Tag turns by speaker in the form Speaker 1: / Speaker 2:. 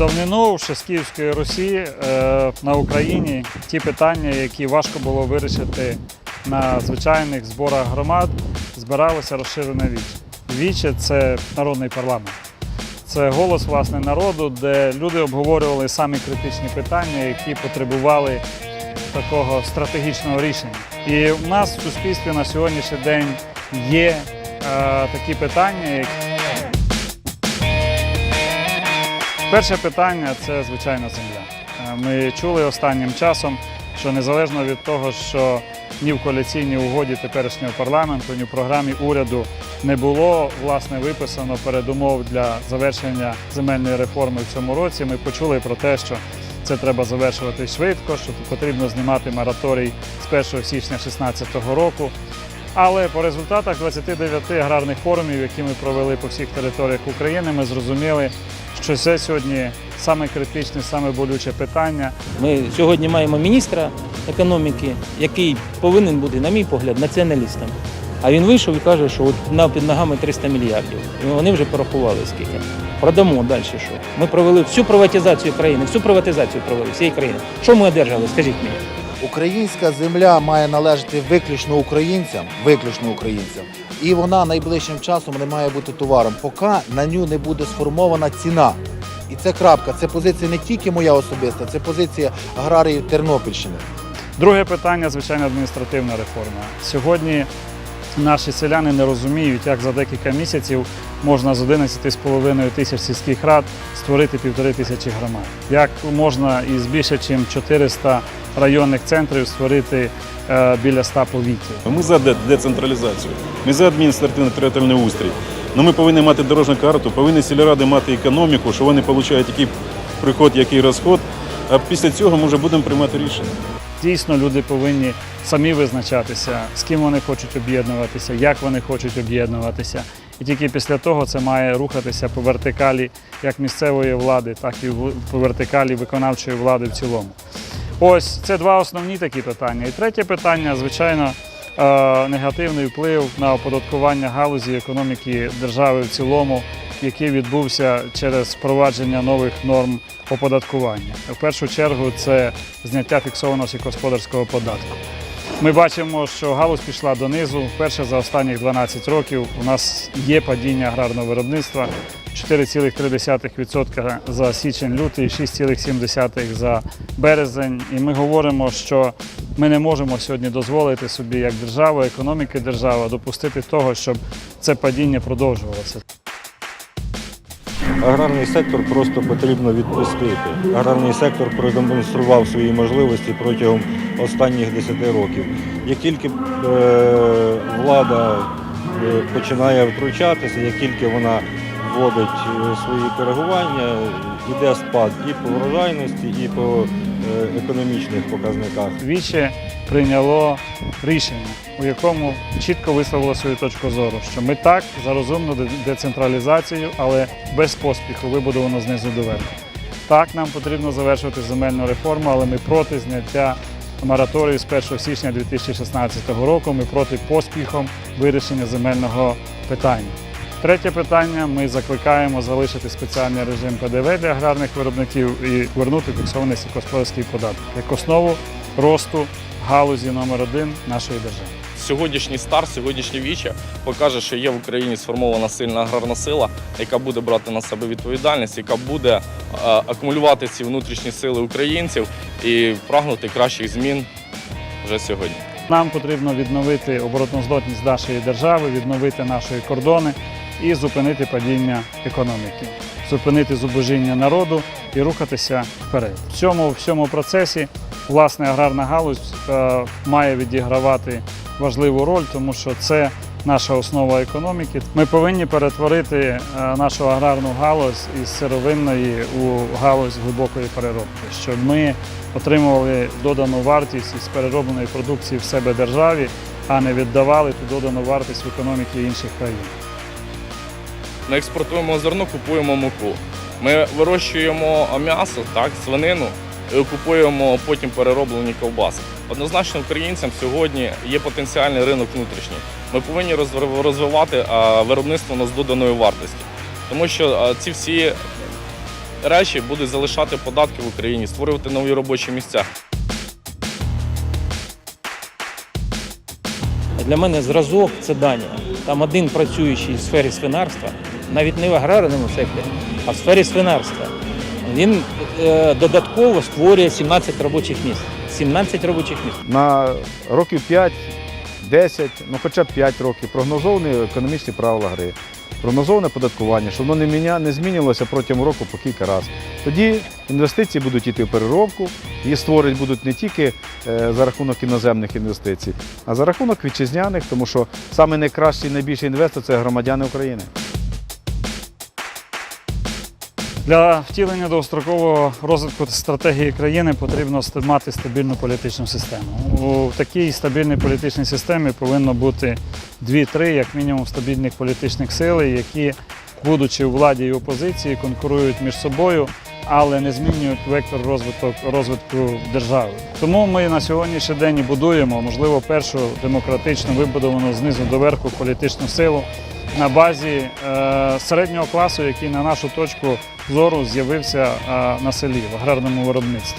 Speaker 1: давнину ще з Київської Русі е, на Україні ті питання, які важко було вирішити на звичайних зборах громад, збиралося розширене віч. Віче це народний парламент. Це голос власне народу, де люди обговорювали самі критичні питання, які потребували такого стратегічного рішення. І в нас в суспільстві на сьогоднішній день є е, такі питання, які Перше питання це звичайна земля. Е, Ми чули останнім часом, що незалежно від того, що ні в коаліційній угоді теперішнього парламенту, ні в програмі уряду не було власне виписано передумов для завершення земельної реформи в цьому році. Ми почули про те, що це треба завершувати швидко, що потрібно знімати мораторій з 1 січня 2016 року. Але по результатах 29 аграрних форумів, які ми провели по всіх територіях України, ми зрозуміли, що це сьогодні саме критичне, саме болюче питання.
Speaker 2: Ми сьогодні маємо міністра економіки, який повинен бути, на мій погляд, націоналістом. А він вийшов і каже, що от під ногами 300 мільярдів. І вони вже порахували скільки. Продамо далі що. Ми провели всю приватизацію країни, всю приватизацію провели всієї країни. Що ми одержали? Скажіть мені.
Speaker 3: Українська земля має належати виключно українцям, виключно українцям, і вона найближчим часом не має бути товаром, поки на ню не буде сформована ціна. І це крапка. Це позиція не тільки моя особиста, це позиція аграріїв Тернопільщини.
Speaker 1: Друге питання, звичайно, адміністративна реформа. Сьогодні наші селяни не розуміють, як за декілька місяців можна з 11,5 тисяч сільських рад створити півтори тисячі громад. Як можна із більше ніж 400 районних центрів створити е, біля 100 повітів.
Speaker 4: Ми за децентралізацію, ми за адміністративно-територіальний устрій. Ну, ми повинні мати дорожню карту, повинні сільради мати економіку, що вони отримують який приход, який розход. А після цього ми вже будемо приймати рішення.
Speaker 1: Дійсно, люди повинні самі визначатися, з ким вони хочуть об'єднуватися, як вони хочуть об'єднуватися. І тільки після того це має рухатися по вертикалі як місцевої влади, так і по вертикалі виконавчої влади в цілому. Ось це два основні такі питання. І третє питання, звичайно, е, негативний вплив на оподаткування галузі економіки держави в цілому, який відбувся через впровадження нових норм оподаткування. В першу чергу це зняття фіксованого сільськогосподарського податку. Ми бачимо, що галузь пішла донизу. Вперше за останні 12 років у нас є падіння аграрного виробництва 4,3% за січень-лютий, 6,7% за березень. І ми говоримо, що ми не можемо сьогодні дозволити собі як держава, економіки держави допустити того, щоб це падіння продовжувалося.
Speaker 5: Аграрний сектор просто потрібно відпустити. Аграрний сектор продемонстрував свої можливості протягом останніх 10 років. Як тільки е, влада е, починає втручатися, як тільки вона вводить е, свої коригування, йде спад і по врожайності, і по економічних показниках.
Speaker 1: Віче прийняло рішення, у якому чітко висловило свою точку зору, що ми так за розумну децентралізацію, але без поспіху вибудовано знизу до. Так, нам потрібно завершувати земельну реформу, але ми проти зняття мораторію з 1 січня 2016 року. Ми проти поспіхом вирішення земельного питання. Третє питання: ми закликаємо залишити спеціальний режим ПДВ для аграрних виробників і вернути фіксований сільськогосподарський податок як основу росту галузі номер один нашої держави.
Speaker 6: Сьогоднішній старт, сьогоднішнє віче покаже, що є в Україні сформована сильна аграрна сила, яка буде брати на себе відповідальність, яка буде е, акумулювати ці внутрішні сили українців і прагнути кращих змін вже сьогодні.
Speaker 1: Нам потрібно відновити оборотноздатність нашої держави, відновити наші кордони і зупинити падіння економіки, зупинити зубожіння народу і рухатися вперед. В цьому всьому процесі власне аграрна галузь е, має відігравати важливу роль, тому що це наша основа економіки. Ми повинні перетворити е, нашу аграрну галузь із сировинної у галузь глибокої переробки, щоб ми отримували додану вартість із переробленої продукції в себе державі, а не віддавали ту додану вартість в економіки інших країн.
Speaker 6: Ми експортуємо зерно, купуємо муку. Ми вирощуємо м'ясо, так, свинину, і купуємо потім перероблені ковбаси. Однозначно, українцям сьогодні є потенціальний ринок внутрішній. Ми повинні розв- розвивати виробництво на з вартості, тому що ці всі речі будуть залишати податки в Україні, створювати нові робочі місця.
Speaker 2: Для мене зразок це Данія. Там один працюючий в сфері свинарства, навіть не в аграрному секторі, а в сфері свинарства. Він е, додатково створює 17 робочих місць. 17 робочих місць.
Speaker 7: на років 5, 10, ну хоча б 5 років прогнозовані економічні правила гри, прогнозоване податкування, щоб воно не, міня, не змінилося протягом року по кілька разів. Тоді інвестиції будуть йти в переробку, її створити будуть не тільки е, за рахунок іноземних інвестицій, а за рахунок вітчизняних, тому що саме найкращий найбільший інвестор це громадяни України.
Speaker 1: Для втілення довгострокового розвитку стратегії країни потрібно мати стабільну політичну систему. У такій стабільній політичній системі повинно бути дві-три, як мінімум, стабільних політичних сили, які, будучи у владі і опозиції, конкурують між собою, але не змінюють вектор розвитку, розвитку держави. Тому ми на сьогоднішній день будуємо, можливо, першу демократично вибудовану знизу до верху політичну силу на базі е, середнього класу, який на нашу точку зору з'явився е, на селі в аграрному виробництві.